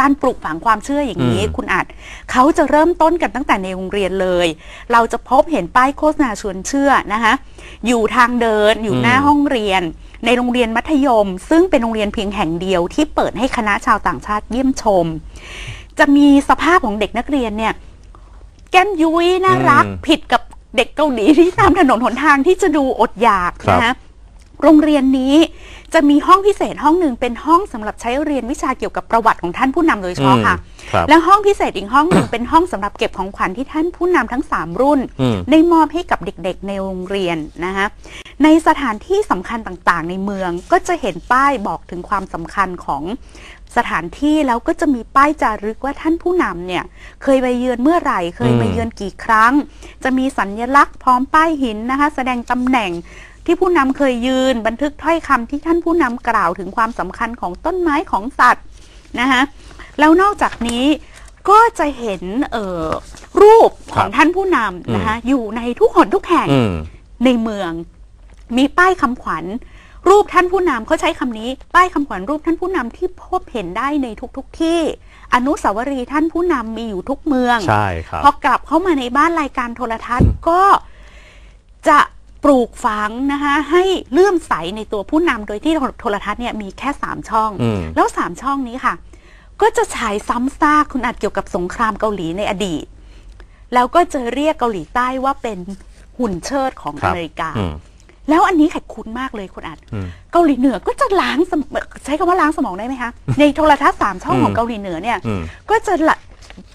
การปลูกฝังความเชื่ออย่างนี้อืมคุณอาจเขาจะเริ่มต้นกันตั้งแต่ในโรงเรียนเลย เราจะพบเห็นป้ายโฆษณาชวนเชื่อนะคะอยู่ทางเดินอยู่หน้าห้องเรียน ในโรงเรียนมัธยม ซึ่งเป็นโรงเรียนเพียงแห่งเดียวที่เปิดให้คณะชาวต่างชาติเยี่ยมชม จะมีสภาพของเด็กนักเรียนเนี่ยแก้มยุ้ยน่ารักอืมผิดกับเด็กเกาหลีที่ตามถนนหนทางที่จะดูอดอยากครับนะคะ โรงเรียนนี้จะมีห้องพิเศษห้องหนึ่งเป็นห้องสำหรับใช้เรียนวิชาเกี่ยวกับประวัติของท่านผู้นำโดยเฉพาะค่ะครับและห้องพิเศษอีกห้องหนึ่งเป็นห้องสำหรับเก็บของขวัญที่ท่านผู้นำทั้ง 3 รุ่นอืมได้มอบให้กับเด็กๆ ในโรงเรียนนะคะในสถานที่สำคัญต่างๆ ในเมืองก็จะเห็นป้ายบอกถึงความสำคัญของสถานที่แล้วก็จะมีป้ายจารึกว่าท่านผู้นำเนี่ย เคยไปเยือนเมื่อไหร่ เคยมาเยือนกี่ครั้ง จะมีสัญลักษณ์พร้อมป้ายหินนะคะ แสดงตำแหน่ง ที่ผู้นำเคยยืนบันทึกถ้อยคำที่ท่านผู้นำกล่าวถึงความสำคัญของต้นไม้ของสัตว์นะคะแล้วนอกจากนี้ก็จะเห็นเอ่อรูปขครัองบท่านผู้นำนะคะอยู่ในทุกหนทุกแห่งอืมในเมือง มีป้ายคำขวัญ รูปท่านผู้นำเขาใช้คำนี้ ป้ายคำขวัญรูปท่านผู้นำที่พบเห็นได้ในทุกๆทที่ อนุสาวรีย์ท่านผู้นำมีอยู่ทุกเมืองใช่ครับพอกลับเข้ามาในบ้านรายการโทรทัศน์ก็จะ ปลูกฝังนะคะให้เลื่อมใสในตัวผู้นำโดยที่โทรทัศน์เนี่ยมีแค่สามช่อง อืม แล้วสามช่องนี้ค่ะ ก็จะฉายซ้ำซากคุณอาจเกี่ยวกับสงครามเกาหลีในอดีต แล้วก็จะเรียกเกาหลีใต้ว่าเป็นหุ่นเชิดของครัอบเมริกา อืม แล้วอันนี้แขกคุ้นมากเลยคุณอาจอืมเกาหลีเหนือก็จะล้างสมใช้คำว่าล้างสมองได้ไหมคะ ในโทรทัศน์สามช่องอืม ของเกาหลีเหนือเนี่ย อืม ก็จะละ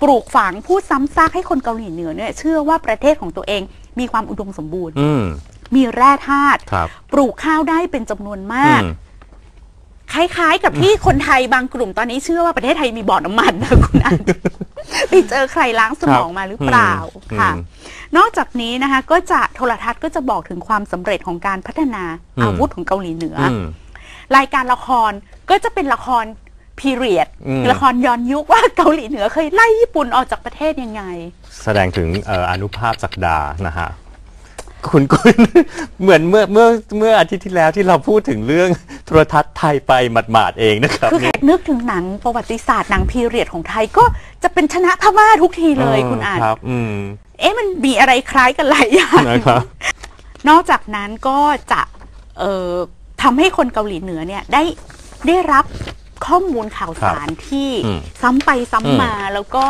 ปลูกฝังพูดซ้ำซากให้คนเกาหลีเหนือเนี่ยเชื่อว่าประเทศของตัวเองมีความอุดมสมบูรณ์ อืม มีแร่ธาตุครับปลูกข้าวได้เป็นจำนวนมากอืมคล้ายๆ กับที่คนไทยบางกลุ่มตอนนี้เชื่อว่าประเทศไทยมีบ่อน้ำมันนะคุณอันไปเจอใครล้างสมองมาหรือเปล่าอืมค่ะอืมนอกจากนี้นะคะ ก็จะโทรทัศน์ก็จะบอกถึงความสำเร็จของการพัฒนาอืมอาวุธของเกาหลีเหนือออืมรายการละครก็จะเป็นละครพีเรียดอืมละครย้อนยุคว่าเกาหลีเหนือเคยไล่ญี่ปุ่นออกจากประเทศยังไง แสดงถึงเอ่ออนุภาพศักดานะฮะ คุณคุณ เหมือนเมื่อเมื่อเมื่ออาทิตย์ที่แล้วที่เราพูดถึงเรื่องโทรทัศน์ไทยไปหมาดๆเองนะครับคือแขเนี่ยกนึกถึงหนังประวัติศาสตร์หนังพีเรียดของไทยก็จะเป็นชนะพม่าทุกทีเลยคุณอ่าน ครับ อืม เอ๊ะมันมีอะไรคล้ายกันหลายอย่าง นะครับ นอกจากนั้นก็จะเอ่อทำให้คนเกาหลีเหนือเนี่ยได้ได้รับข้อมูลข่าวสารที่อืมซ้ำไปซ้ำมาแล้วก็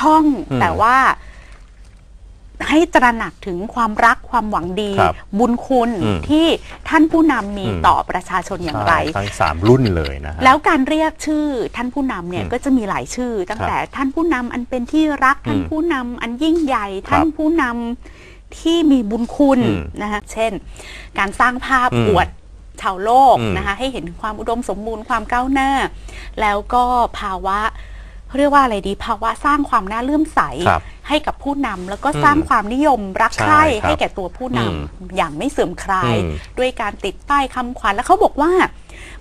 ท่องอืมแต่ว่า ให้ตระหนักถึงความรักความหวังดี ครับบุญคุณอืมที่ท่านผู้นำมีอืม ต่อประชาชนอย่างไรใช่ทั้งสามรุ่นเลยนะฮะ แล้วการเรียกชื่อท่านผู้นำเนี่ยอืมก็จะมีหลายชื่อ ตั้งครับแต่ท่านผู้นำอันเป็นที่รักท่านอืมผู้นำอันยิ่งใหญ่ครับท่านผู้นำที่มีบุญคุณอืมนะคะเช่น การสร้างภาพอืมอวดชาวโลกอืมนะคะให้เห็นถึงความอุดมสมบูรณ์ความก้าวหน้า แล้วก็ภาวะเรียกว่าอะไรดีภาวะสร้างความน่าเลื่อมใส ครับ ให้กับผู้นำแล้วก็อืมสร้างความนิยมรักใช่ใคร่ครับให้แก่ตัวผู้นำอืมอย่างไม่เสื่อมคลายอืมด้วยการติดป้ายคำขวัญแล้วเขาบอกว่า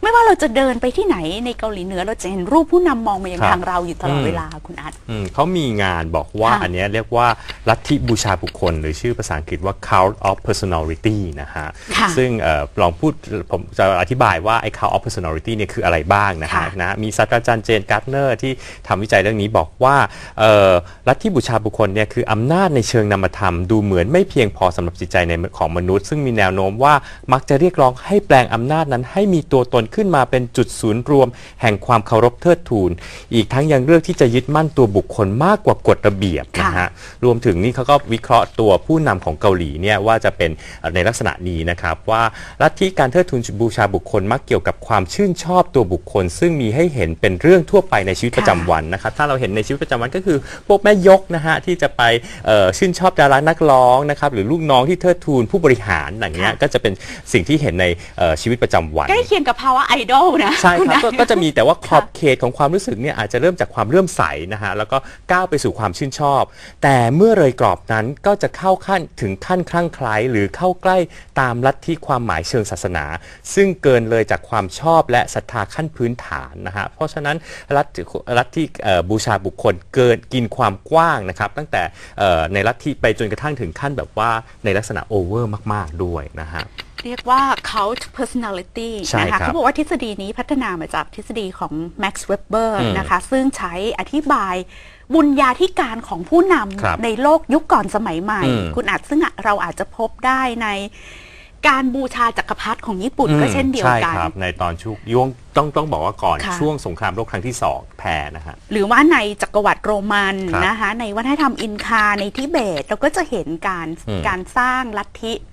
ไม่ว่าเราจะเดินไปที่ไหนในเกาหลีเหนือเราจะเห็นรูปผู้นำมองมายังครับ ทางเราอยู่ตลอดอืมเวลาคุณอัด อืมเขามีงานบอกว่าค่ะ อันเนี้ยเรียกว่าลัทธิบูชาบุคคล หรือชื่อภาษาอังกฤษว่า cult of personality นะฮะ ค่ะซึ่งเอ่อลองพูดผมจะอธิบายว่าไอ้ cult of personality เนี่ยคืออะไรบ้างนะฮะค่ะนะมีศาสตราจารย์เจนการ์ดเนอร์ที่ทำวิจัยเรื่องนี้บอกว่าเอ่อลัทธิบูชาบุคคลเนี่ยคืออำนาจในเชิงนามธรรม ดูเหมือนไม่เพียงพอสำหรับจิตใจในของมนุษย์ ซึ่งมีแนวโน้มว่ามักจะเรียกร้องให้แปลงอำนาจนั้นให้มีตัวตนขึ้นมาเป็นจุดศูนย์รวม แห่งความเคารพเทิดทูน อีกทั้งยังเลือกที่จะยึดมั่นตัวบุคคลมากกว่ากฎระเบียบค่ะนะฮะรวมถึงนี่เขาก็วิเคราะห์ตัวผู้นำของเกาหลีเนี่ยว่าจะเป็นเอ่อในลักษณะนี้นะครับว่าลัทธิการเทิดทูนบูชาบุคคลมักเกี่ยวกับความชื่นชอบตัวบุคคล ซึ่งมีให้เห็นเป็นเรื่องทั่วไปในชีวิตประจำวันนะครับถ้าเราเห็นในชีวิตประจำวันก็คือพวกแม่ยกนะฮะที่จะไปเอ่อชื่นชอบดารานักร้องนะครับหรือลูกน้องที่เทิดทูนผู้บริหารอย่างเงี้ยค่ะก็จะเป็นสิ่งที่เห็นในเอ่อชีวิตประจำวันใกล้เคียงกับภาวะไอดอลนะใช่ครับณก็อัดก็จะมีแต่ว่าขอบเขตของความรู้สึกเนี่ยอาจจะเริ่มจากความเลื่อมใสนะฮะแล้วก็ก้าวไปสู่ความชื่นชอบ แต่เมื่อเลยกรอบนั้นก็จะเข้าขั้นถึงขั้นคลั่งไคล้หรือเข้าใกล้ตามลัทธิความหมายเชิงศาสนา ซึ่งเกินเลยจากความชอบและศรัทธาขั้นพื้นฐานนะฮะเพราะฉะนั้นลัทธิลัทธิเอ่อบูชาบุคคลเกินกินความกว้างนะครับ ตั้งแต่เอ่อในลัทธิไปจนกระทั่งถึงขั้นแบบว่าในลักษณะโอเวอร์มาก ๆ ด้วยนะฮะ เรียกว่า cult personality ใช่นะคะครับเขาบอกว่าว่าทฤษฎีนี้พัฒนามาจากทฤษฎีของ Max Weber อืมนะคะ ซึ่งใช้อธิบายบุญญาธิการของผู้นครับำในโลกยุคก่อนสมัยใหม่อืมคุณอาจซึ่งเราอาจจะพบได้ในการบูชาจักรพรรดิของญี่ปุ่นก็เช่นเดียวกันใช่ครับ ในตอนช่วงย่วงต้องต้องบอกว่าก่อนค่ะช่วงสงครามโลกครั้งที่สองแพ้นะฮะหรือว่าในจักรวรรดิโรมันครับนะคะในวัฒนธรรมอินคาในทิเบต เราก็จะเห็นการอืมการสร้างลัทธิเอ่อ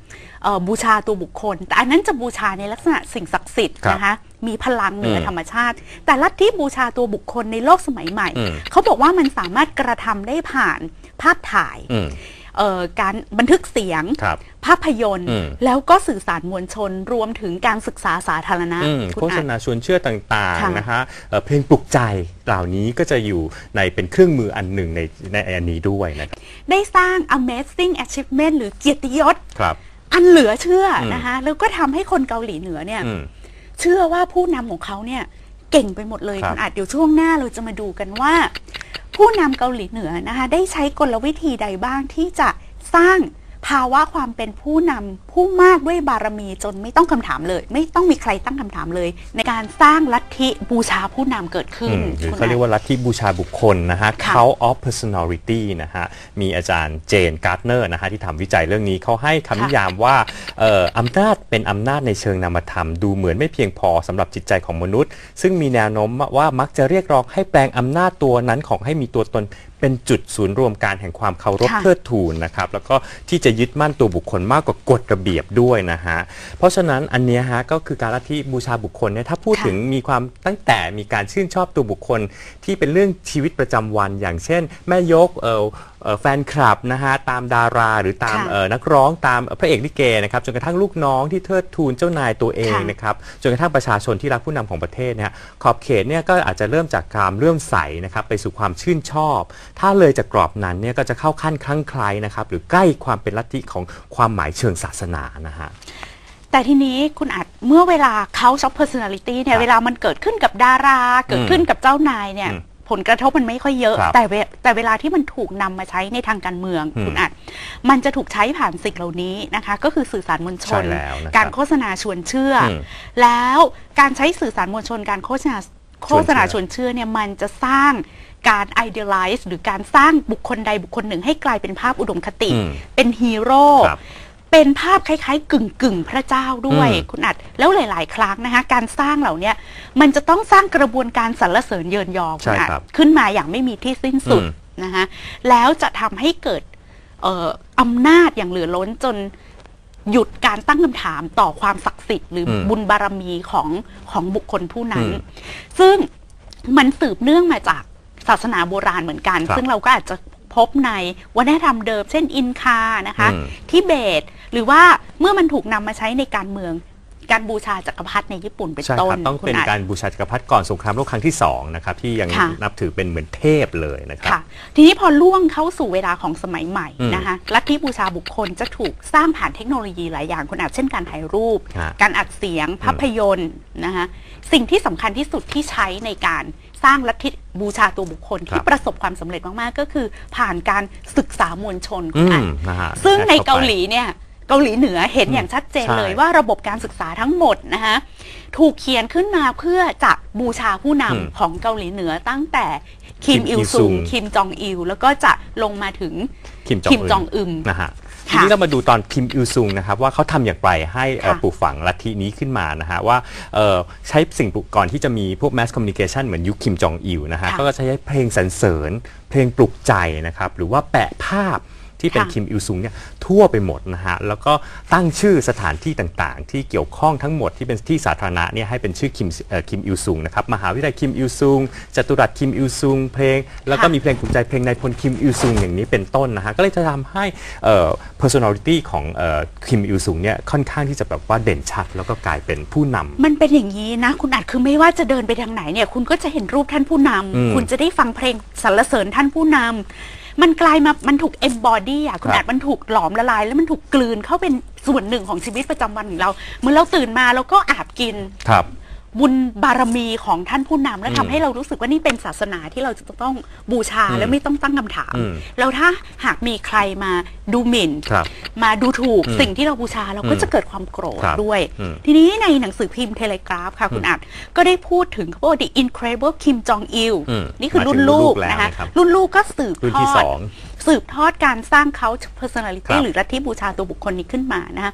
บูชาตัวบุคคล แต่อันนั้นจะบูชาในลักษณะสิ่งศักดิ์สิทธิ์ครับนะคะมีพลังเหนืออมธรรมชาติ แต่ลัทธิบูชาตัวบุคคลในโลกสมัยใหม่อืมเขาบอกว่ามันสามารถกระทำได้ผ่านภาพถ่ายอืมเอ่อการบันทึกเสียงครับภาพยนตร์อืมแล้วก็สื่อสารมวลชน รวมถึงการศึกษาสาธารณะอืมคุณโฆษอาจณาชวนเชื่อต่างค่ะๆนะฮะเอ่อเพลงปลุกใจเหล่านี้ก็จะอยู่ในเป็นเครื่องมืออันหนึ่งในในอันนี้ด้วยนะครับได้สร้าง amazing achievement หรือเกียรติยศครับ อันเหลือเชื่ออมนะคะแล้วก็ทำให้คนเกาหลีเหนือเนี่ยอืมเชื่อว่าผู้นำของเขาเนี่ยเก่งไปหมดเลยครับคุณอาจเดี๋ยวช่วงหน้าเราจะมาดูกันว่า ผู้นำเกาหลีเหนือนะคะได้ใช้กลวิธีใดบ้างที่จะสร้างภาวะความเป็นผู้นำ ผู้มากด้วยบารมีจนไม่ต้องคำถามเลย ไม่ต้องมีใครตั้งคำถามเลย ในการสร้างลัทธิบูชาผู้นำเกิดขึ้นอืมหรือคุณเขาเรียกว่าลัทธิบูชาบุคคลนะฮะค่ะ Cult of Personality นะฮะ มีอาจารย์เจนการ์ดเนอร์นะฮะที่ทำวิจัยเรื่องนี้เขาให้คำนิยามว่าเอ่ออำนาจเป็นอำนาจในเชิงนามธรรม ดูเหมือนไม่เพียงพอสำหรับจิตใจของมนุษย์ ซึ่งมีแนวโน้มว่ามักจะเรียกร้องให้แปลงอำนาจตัวนั้นของให้มีตัวตนเป็นจุดศูนย์รวมการแห่งความเคารพค่ะเทิดทูนนะครับแล้วก็ที่จะยึดมั่นตัวบุคคลมากกว่ากฎระเบียบด้วยนะฮะ เพราะฉะนั้นอันเนี้ยฮะก็คือการลัทธิบูชาบุคคลเนี่ยถ้าพูดค่ะถึงมีความตั้งแต่มีการชื่นชอบตัวบุคคลที่เป็นเรื่องชีวิตประจำวัน อย่างเช่น แม่ยกเอ่อเอ่อ แฟนคลับนะฮะตามดาราหรือตามค่ะเอ่อนักร้องตามพระเอกลิเกนะครับจนกระทั่งลูกน้องที่เทิดทูนเจ้านายตัวเองค่ะนะครับจนกระทั่งประชาชนที่รักผู้นำของประเทศเนี่ยขอบเขตเนี่ยก็อาจจะเริ่มจากความเลื่อมใสนะครับไปสู่ความชื่นชอบ ถ้าเลยจากกรอบนั้นเนี่ยก็จะเข้าขั้นคลั่งไคล้นะครับหรือใกล้ความเป็นลัทธิของความหมายเชิงศาสนานะฮะ แต่ทีนี้คุณอาจเมื่อเวลาเขาช็อป personality เนี่คยรับเวลามันเกิดขึ้นกับดารา เกิดขึ้นกับเจ้านายเนี่ย อืม ผลกระทบมันไม่ค่อยเยอะครับแต่เวแต่เวลาที่มันถูกนำมาใช้ในทางการเมืองอืมคุณอาจมันจะถูกใช้ผ่านสิ่งเหล่านี้นะคะ ก็คือสื่อสารมวลชนใช่แล้วนะครับการโฆษณาชวนเชื่ออมแล้วการใช้สื่อสารมวลชน การโฆษณาโฆษณาชวนเชื่อเนี่ยมันจะสร้างการ idealize หรือการสร้างบุคคลใดบุคคลหนึ่งให้กลายเป็นภาพอุดมคติอืมเป็นฮีโร่ครับ เป็นภาพคล้ายๆ กึ่งกึ่งๆพระเจ้าด้วยอืมคุณอัดแล้วหลาย ๆ ครั้งนะคะ การสร้างเหล่าเนี้ยมันจะต้องสร้างกระบวนการสรรเสริญเยินยอคุณอัดใช่ครับขึ้นมาอย่างไม่มีที่สิ้นสุดอืมนะคะแล้วจะทำให้เกิดเอ่ออำนาจอย่างเหลือล้นจนหยุดการตั้งคำถามต่อความศักดิ์สิทธิ์หรืออมบุญบารมีของของบุคคลผู้นั้นอืมซึ่งมันสืบเนื่องมาจากศาสนาโบราณเหมือนกันครับซึ่งเราก็อาจจะ พบในวัฒนธรรมเดิม เช่นอินคานะคะอืมทิเบต หรือว่าเมื่อมันถูกนำมาใช้ในการเมืองการบูชาจักรพรรดิในญี่ปุ่นเป็นใช่ต้คนรับต้องเป็นคุณจการบูชาจักรพรรดิก่อนสงครามโลกครั้งที่สองนะครับที่ยังค่ะนับถือเป็นเหมือนเทพเลยนะครับค่ะทีนี้พอล่วงเข้าสู่เวลาของสมัยใหม่อืมนะคะลัทธิบูชาบุคคลจะถูกสร้างผ่านเทคโนโลยีหลายอย่างคุณอาจเช่นการถ่ายรูปฮะการอัดเสียงภาพยนตร์นะคะสิ่งที่สำคัญที่สุดที่ใช้ในการ สร้างลัทธิบูชาตัวบุคคล ที่ประสบความสำเร็จมากๆ ก็คือผ่านการศึกษามวลชนคุอืณมอาจนะฮะซึ่งในแอดข้เกาไปหลีเนี่ยเกาหลีเหนือเห็นอย่างชัดเจนใช่เลยว่าระบบการศึกษาทั้งหมดนะคะถูกเขียนขึ้นมาเพื่อจะบูชาผู้นำของเกาหลีเหนือตั้งแต่คิมคิมอิลอิลซุซุงงคิมจองอิลแล้วก็จะลงมาถึงคิมจองคิมจองอึมนะฮะค่ะ ทีนี้เรามาดูตอนคิมอิลซุงนะครับว่าเขาทำอย่างไรให้เอ่อค่ะปลูกฝังลัทธินี้ขึ้นมานะฮะว่าเอ่อใช้สิ่งปลูกก่อนที่จะมีพวก mass communication เหมือนยุคคิมจองอิลนะฮะค่ะก็จะใช้เพลงสรรเสริญ เพลงปลุกใจนะครับหรือว่าแปะภาพ ที่เป็นค่ะ คิมอิลซุงเนี่ยทั่วไปหมดนะฮะแล้วก็ตั้งชื่อสถานที่ต่างๆ ที่เกี่ยวข้องทั้งหมดที่เป็นที่สาธารณะเนี่ยให้เป็นชื่อคิมเอ่อคิมอิลซุงนะครับมหาวิทยาลัยคิมอิลซุงจตุรัสคิมอิลซุงเพลง แล้วก็ค่ะมีเพลงปลุกใจเพลงนายพลคิมอิลซุงอย่างนี้เป็นต้นนะฮะก็เลยจะทำให้เอ่อ personality ของเอ่อคิมอิลซุงเนี่ยค่อนข้างที่จะแบบว่าเด่นชัด แล้วก็กลายเป็นผู้นำ มันเป็นอย่างนี้นะ คุณอาจคือไม่ว่าจะเดินไปทางไหนเนี่ย คุณก็จะเห็นรูปท่านผู้นำอืมคุณจะได้ฟังเพลงสรรเสริญท่านผู้นำ มันกลายมา มันถูก embody อะคุณครับ อาจมันถูกหลอมละลาย แล้วมันถูกกลืนเข้าเป็นส่วนหนึ่งของชีวิตประจำวันของเรา เหมือนเราตื่นมาแล้วก็อาบกิน ครับ บุญบารมีของท่านผู้นำและอืมทำให้เรารู้สึกว่านี่เป็นศาสนาที่เราจะต้องบูชาอืมและไม่ต้องตั้งคำถามอืมแล้วถ้าหากมีใครมาดูหมิ่นครับมาดูถูกอืมสิ่งที่เราบูชาเราก็อืมจะเกิดความโกรธครับด้วยอืมทีนี้ในหนังสือพิมพ์เทเลกราฟค่ะคุณอัดก็ได้พูดถึงเขาบอกว่า The Incredible Kim Jong Il อืมนี่คือมาถึงรุ่นลูกรุ่นลูกแล้วนะคะนะครับรุ่นลูกก็สืบรุ่นทที่อสดอง สืบทอดการสร้างเขาค personality รับหรือลัทธิบูชาตัวบุคคลนี้ขึ้นมานะคะ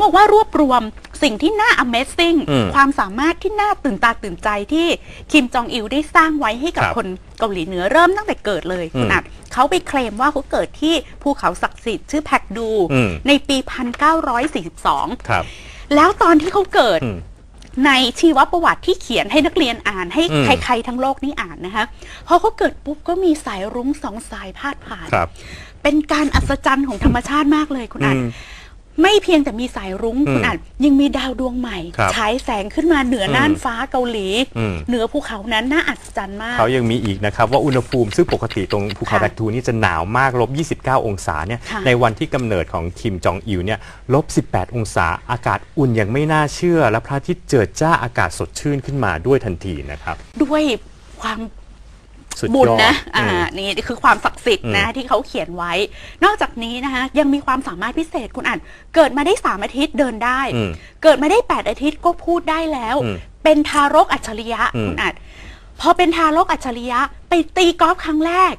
บอกว่ารวบรวมสิ่งที่น่า amazing อืมความสามารถที่น่าตื่นตาตื่นใจที่คิมจองอิลได้สร้างไว้ให้กับครับคนเกาหลีเหนือเริ่มตั้งแต่เกิดเลยอืมคุณอัดเขาไปเคลมว่าเขาเกิดที่ภูเขาศักดิ์สิทธิ์ชื่อแพกดูอืมในปี 1942ครับแล้วตอนที่เขาเกิดอืม ในชีวประวัติที่เขียนให้นักเรียนอ่านให้อืม ใครๆทั้งโลกนี่อ่านนะคะพอเขาเกิดปุ๊บก็มีสายรุ้งสองสายพาดผ่าน ครับ เป็นการอัศจรรย์ของธรรมชาติมากเลยคุณอัดอืม ไม่เพียงแต่มีสายรุ้งอืมคุณอัดยังมีดาวดวงใหม่ครับฉายแสงขึ้นมาเหนือน่านฟ้าเกาหลีอืมเหนือภูเขานั้นน่าอัศจรรย์มาก เขายังมีอีกนะครับ ว่าอุณหภูมิซึ่งปกติตรงภูเขาค่ะแบกทูนี่จะหนาวมากลบ 29 องศาเนี่ยค่ะในวันที่กำเนิดของคิมจองอิลเนี่ยลบ 18 องศาอากาศอุ่นอย่างไม่น่าเชื่อ และพระอาทิตย์เจิดจ้าอากาศสดชื่นขึ้นมาด้วยทันทีนะครับ ด้วยความ สุดบุญยอดนะอ่าอืมนี่คือความศักดิ์สิทธิ์นะอืมที่เขาเขียนไว้ นอกจากนี้นะคะยังมีความสามารถพิเศษคุณอ่านเกิดมาได้สามอาทิตย์เดินได้อืมเกิดมาได้แปดอาทิตย์ก็พูดได้แล้วอืมเป็นทารกอัจฉริยะอืมคุณอ่านพอเป็นทารกอัจฉริยะ ไปตีกอล์ฟครั้งแรก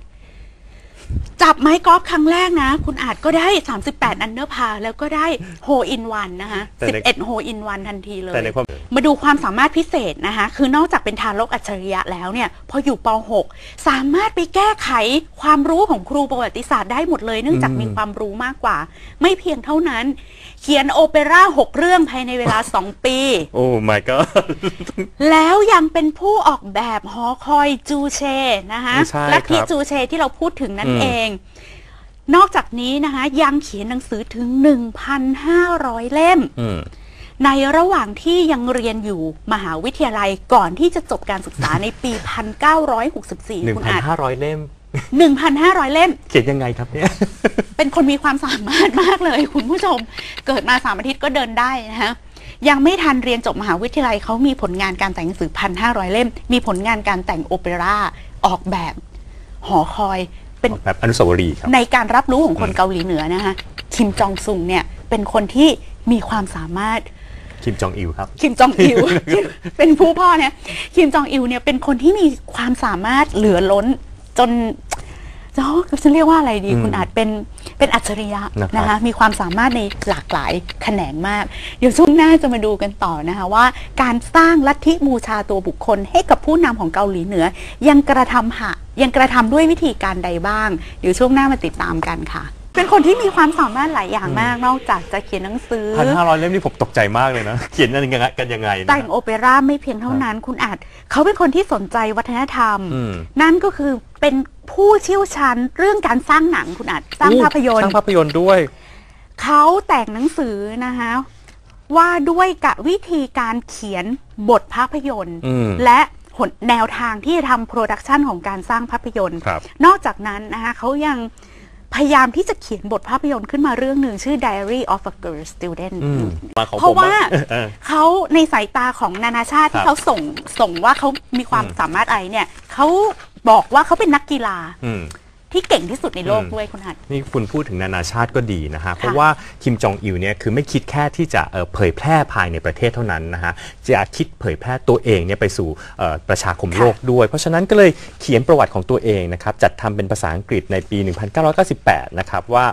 จับไม้กอล์ฟครั้งแรกนะ คุณอาจก็ได้ 38 อันเดอร์พาแล้วก็ได้โฮอินวันนะคะแต่ใน 11โฮอินวันทันทีเลย แต่ในความ มาดูความสามารถพิเศษนะคะ คือนอกจากเป็นทารกอัจฉริยะแล้วเนี่ย พออยู่ป .6 สามารถไปแก้ไขความรู้ของครูประวัติศาสตร์ได้หมดเลย เนื่องจากอืมมีความรู้มากกว่า ไม่เพียงเท่านั้น เขียนโอเปร่าหกเรื่องภายในเวลา2ปี โอ้ my god แล้วยังเป็นผู้ออกแบบหอคอยจูเชนะคะใช่ลัทธิครับจูเชที่เราพูดถึงนั่นอืมเอง นอกจากนี้นะคะยังเขียนหนังสือถึง 1,500 เล่ม อืม ในระหว่างที่ยังเรียนอยู่มหาวิทยาลัยก่อนที่จะจบการศึกษาในปี 1964คุณอาจ1,500เล่ม 1,500 เล่ม เขียนยังไงครับเนี่ย เป็นคนมีความสามารถมากเลยคุณผู้ชม เกิดมาสามอาทิตย์ก็เดินได้นะฮะ ยังไม่ทันเรียนจบมหาวิทยาลัยเขามีผลงานการแต่งหนังสือ 1,500 เล่ม มีผลงานการแต่งโอเปร่า ออกแบบ หอคอย เป็นแบบอนุสาวรีย์ครับ ในการรับรู้ของคนเกาหลีเหนือนะคะคิมจองซุงเนี่ย เป็นคนที่มีความสามารถคิมจองอิลครับ คิมจองอิลเป็นผู้พ่อเนี่ย คิมจองอิลเนี่ยเป็นคนที่มีความสามารถเหลือล้น จนจะจะเรียกว่าอะไรดีอืมคุณอาจเป็นเป็นอัจฉริยะนะครับนะคะมีความสามารถในหลากหลายแขนงมาก เดี๋ยวช่วงหน้าจะมาดูกันต่อนะคะว่า การสร้างลัทธิบูชาตัวบุคคลให้กับผู้นำของเกาหลีเหนือ ยังกระทำหะยังกระทำด้วยวิธีการใดบ้าง เดี๋ยวช่วงหน้ามาติดตามกันค่ะ เป็นคนที่มีความสามารถหลายอย่างมากนอกจากจะเขียนหนังสือพันห้าร้อยเล่มนี่ผมตกใจมากเลยนะ เขียนกันยังไงกันยังไงนะแต่งโอเปร่าไม่เพียงเท่านั้น คุณอาจเขาเป็นคนที่สนใจวัฒนธรรมอืมนั่นก็คือเป็นผู้เชี่ยวชาญเรื่องการสร้างหนังคุณอาจสร้างอู้ภาพยนตสร้าร์งภาพยนตร์ด้วย เขาแต่งหนังสือนะคะว่าด้วยกับวิธีการเขียนบทภาพยนตร์อืมและหนแนวทางที่จะทำโปรดักชันของการสร้างภาพยนตร์ครับนอกจากนั้นนะคะเขายัง พยายามที่จะเขียนบทภาพยนตร์ขึ้นมาเรื่องหนึ่งชื่อ Diary of a Girl Student อืมมาของเพราะผมว่าเออ เขาในสายตาของนานาชาติครัที่บเขาส่งส่งว่าเขามีความอืมสามารถอะไรเนี่ยเขาบอกว่าเขาเป็นนักกีฬา อืม ที่เก่งที่สุดในโลกอืมด้วยคุณหัด นี่คุณพูดถึงนานาชาติก็ดีนะฮะ เพราะว่าคิมจองอิลเนี่ยคือไม่คิดแค่ที่จะเอ่อเผยแพร่ภายในประเทศเท่านั้นนะฮะ จะคิดเผยแพร่ตัวเองเนี่ยไปสู่เอ่อประชาคมค่ะโลกด้วย เพราะฉะนั้นก็เลยเขียนประวัติของตัวเองนะครับ จัดทำเป็นภาษาอังกฤษในปี 1998 นะครับว่า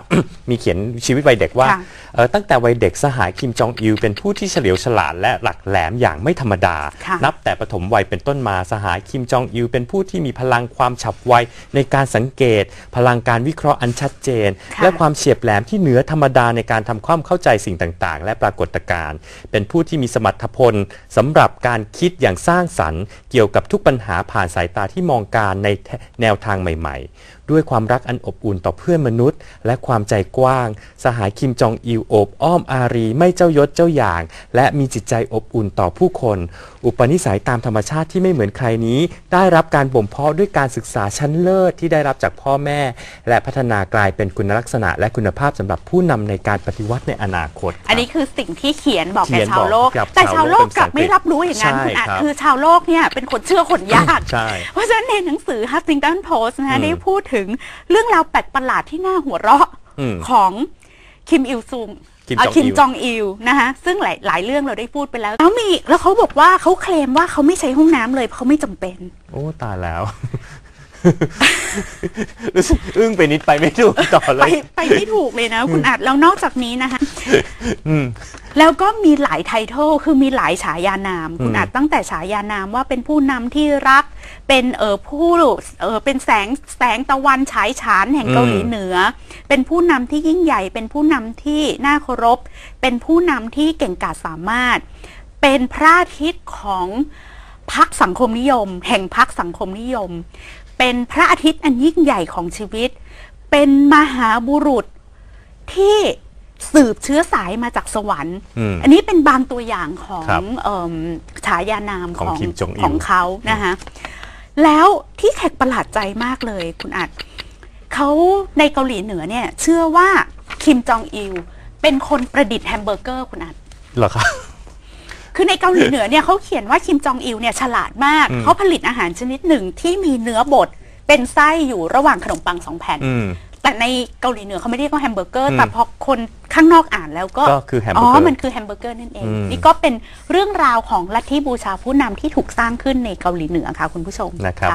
มีเขียนชีวิตวัยเด็กว่าค่ะเอ่อตั้งแต่วัยเด็กสหายคิมจองอิลเป็นผู้ที่เฉลียวฉลาดและหลักแหลมอย่างไม่ธรรมดาค่ะนับแต่ปฐมวัยเป็นต้นมาสหายคิมจองอิลเป็นผู้ที่มีพลังความฉับไวในการสังเกตพลังการวิเคราะห์อันชัดเจนค่ะและความเฉียบแหลมที่เหนือธรรมดาในการทำความเข้าใจสิ่งต่างๆ และปรากฏการณ์ เป็นผู้ที่มีสมรรถพลสำหรับการคิดอย่างสร้างสรรค์ เกี่ยวกับทุกปัญหาผ่านสายตาที่มองการในแนวทางใหม่ ๆ ด้วยความรักอันอบอุ่นต่อเพื่อนมนุษย์ และความใจกว้าง สหายคิมจองอิลโอบอ้อมอารี ไม่เจ้ายศเจ้าอย่าง และมีจิตใจอบอุ่นต่อผู้คน อุปนิสัยตามธรรมชาติที่ไม่เหมือนใครนี้ ได้รับการบ่มเพาะด้วยการศึกษาชั้นเลิศที่ได้รับจากพ่อแม่ และพัฒนากลายเป็นคุณลักษณะ และคุณภาพสำหรับผู้นำในการปฏิวัติในอนาคต อันนี้คือสิ่งที่เขียนบอกเขีแก่ยนชาวโลกบอกกับแต่ชาชาววโลโลกกกลับไม่รับรู้อย่างนั้นใช่คุณอาจครับคือชาวโลกเนี่ยเป็นคนเชื่อคนยากใช่เพราะฉะนั้นในหนังสือ Huffington Post นะอืคะมได้พูดถึงเรื่องราวแปลกประหลาดที่น่าหัวเราะอืมของคิมอิลซุงคิมอะจองอิลคิมจองอิลนะคะซึ่งหลายหลายเรื่องเราได้พูดไปแล้วแล้วมีแล้วเขาบอกว่าเขาเคลมว่าเขาไม่ใช้ห้องน้ำเลยเพราะเขาไม่จำเป็น โอ้ตายแล้วรู้สึกอึ้งไปนิดไปไม่ถูกต่อเลไปยไปไม่ถูกเลยนะ คุณอาจแล้วนอกจากนี้นะคะอืมแล้วก็มีหลายไททอลคือมีหลายฉายานาม คุณอืมอาจตั้งแต่ฉายานามว่าเป็นผู้นำที่รัก เป็นเออผู้เออเป็นแสงแสงตะวันฉายฉานแห่งเกาหลีเหนือ เป็นผู้นำที่ยิ่งใหญ่ เป็นผู้นำที่น่าเคารพ เป็นผู้นำที่เก่งกาจสามารถ เป็นพระอาทิตย์ของพรรคสังคมนิยม แห่งพรรคสังคมนิยม เป็นพระอาทิตย์อันยิ่งใหญ่ของชีวิต เป็นมหาบุรุษที่สืบเชื้อสายมาจากสวรรค์อืมอันนี้เป็นบางตัวอย่างของครับเอิ่มฉายานามของคิมจองอิลของเขานะคะ แล้วที่แขกประหลาดใจมากเลยคุณอัดเขาในเกาหลีเหนือเนี่ย เชื่อว่าคิมจองอิลเป็นคนประดิษฐ์แฮมเบอร์เกอร์คุณอัดเหรอครับคือในเกาหลีเหนือเนี่ยเขาเขียนว่าคิมจองอิลเนี่ยฉลาดมากอืมเขาผลิตอาหารชนิดหนึ่งที่มีเนื้อบดเป็นไส้อยู่ระหว่างขนมปังสองแผ่นอืม แต่ในเกาหลีเหนือเขาไม่เรียกว่าแฮมเบอร์เกอร์อืมแต่พอคนข้างนอกอ่านแล้วก็ก็คือแฮมเบอร์เกอร์ อ๋อมันคือแฮมเบอร์เกอร์นั่นเองอืมนี่ก็เป็นเรื่องราวของลัทธิบูชาผู้นำที่ถูกสร้างขึ้นในเกาหลีเหนือค่ะคุณผู้ชม นะครับ